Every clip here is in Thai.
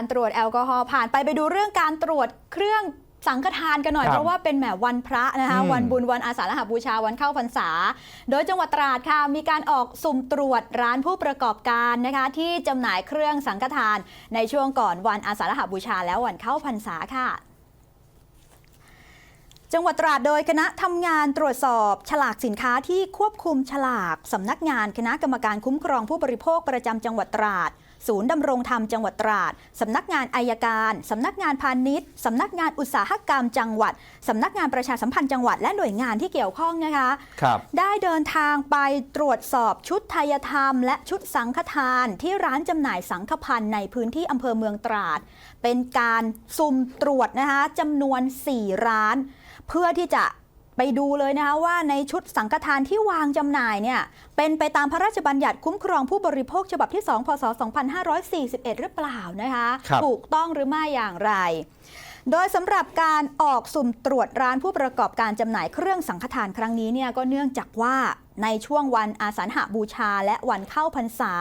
การตรวจแอลกอฮอล์ผ่านไปไปดูเรื่องการตรวจเครื่องสังฆทานกันหน่อย ครับเพราะว่าเป็นแหมวันพระนะคะอืมวันบุญวันอาสาฬหบูชาวันเข้าพรรษา โดยจังหวัดตราดค่ะ มีการออกสุ่มตรวจร้านผู้ประกอบการนะคะ ที่จำหน่ายเครื่องสังฆทานในช่วงก่อนวันอาสาฬหบูชาและวันเข้าพรรษาค่ะ จังหวัดตราดโดยคณะทำงานตรวจสอบ ฉลากสินค้าที่ควบคุมฉลากสำนักงานคณะกรรมการคุ้มครองผู้บริโภคประจำจังหวัดตราด ศูนย์ดำรงธรรมจังหวัดตราด สำนักงานอายการ สำนักงานพาณิชย์ สำนักงานอุตสาหกรรมจังหวัด สำนักงานประชาสัมพันธ์จังหวัดและหน่วยงานที่เกี่ยวข้องนะคะครับได้เดินทางไปตรวจสอบชุดไทยธรรม และชุดสังฆทาน ที่ร้านจำหน่ายสังฆพันธ์ในพื้นที่อำเภอเมืองตราด เป็นการสุ่มตรวจนะคะจำนวน 4 ร้าน เพื่อที่จะ ไปดูเลยนะคะว่าในชุดสังฆทานที่วางจำหน่ายเนี่ยเป็นไปตามพระราชบัญญัติคุ้มครองผู้บริโภคฉบับที่ 2 พศ 2541 หรือเปล่านะคะครับถูกต้องหรือไม่อย่างไร โดยสำหรับการออกสุ่มตรวจร้านผู้ประกอบการจำหน่ายเครื่องสังฆทานครั้งนี้เนี่ยก็เนื่องจากว่าในช่วงวันอาสันหบูชา และวันเข้าพรรษา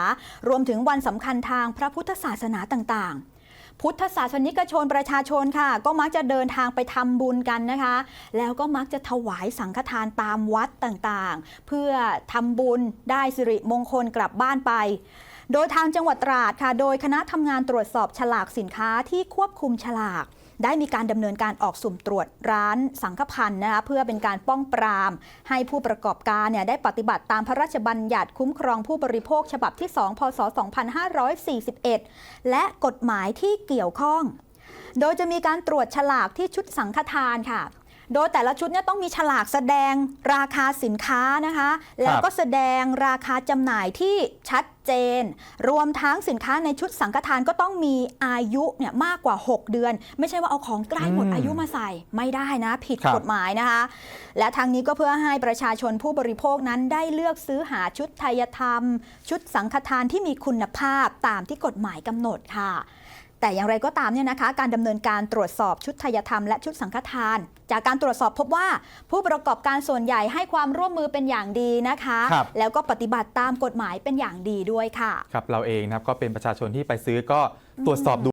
รวมถึงวันสำคัญทางพระพุทธศาสนาต่างๆ พุทธศาสนิกชนประชาชนค่ะ ก็มักจะเดินทางไปทำบุญกันนะคะ แล้วก็มักจะถวายสังฆทานตามวัดต่างๆ เพื่อทำบุญได้สิริมงคลกลับบ้านไป โดยทางจังหวัดตราดค่ะ โดยคณะทำงานตรวจสอบฉลากสินค้าที่ควบคุมฉลาก ได้มีการดำเนินการออกสุ่มตรวจร้านสังฆพันธ์นะคะเพื่อเป็นการป้องปราม ให้ผู้ประกอบการเนี่ยได้ปฏิบัติตามพระราชบัญญัติคุ้มครองผู้บริโภคฉบับที่ 2 พศ 2541 และกฎหมายที่เกี่ยวข้อง โดยจะมีการตรวจฉลากที่ชุดสังฆทานค่ะ โดยแต่ละชุดเนี่ยต้องมีฉลากแสดงราคาสินค้านะคะ แล้วก็แสดงราคาจำหน่ายที่ชัดเจน รวมทั้งสินค้าในชุดสังฆทานก็ต้องมีอายุเนี่ยมากกว่า 6 เดือน ไม่ใช่ว่าเอาของใกล้หมดอืมอายุมาใส่ไม่ได้นะ ผิดครับกฎหมายนะคะ และทางนี้ก็เพื่อให้ประชาชนผู้บริโภคนั้นได้เลือกซื้อหาชุดไทยธรรม ชุดสังฆทานที่มีคุณภาพตามที่กฎหมายกำหนดค่ะ แต่อย่างไรก็ตามเนี่ยนะคะ การดำเนินการตรวจสอบชุดไทยธรรมและชุดสังฆทาน จากการตรวจสอบพบว่าผู้ประกอบการส่วนใหญ่ให้ความร่วมมือเป็นอย่างดีนะคะครับแล้วก็ปฏิบัติตามกฎหมายเป็นอย่างดีด้วยค่ะ ครับเราเองนะครับก็เป็นประชาชนที่ไปซื้อก็ตรวจสอบดู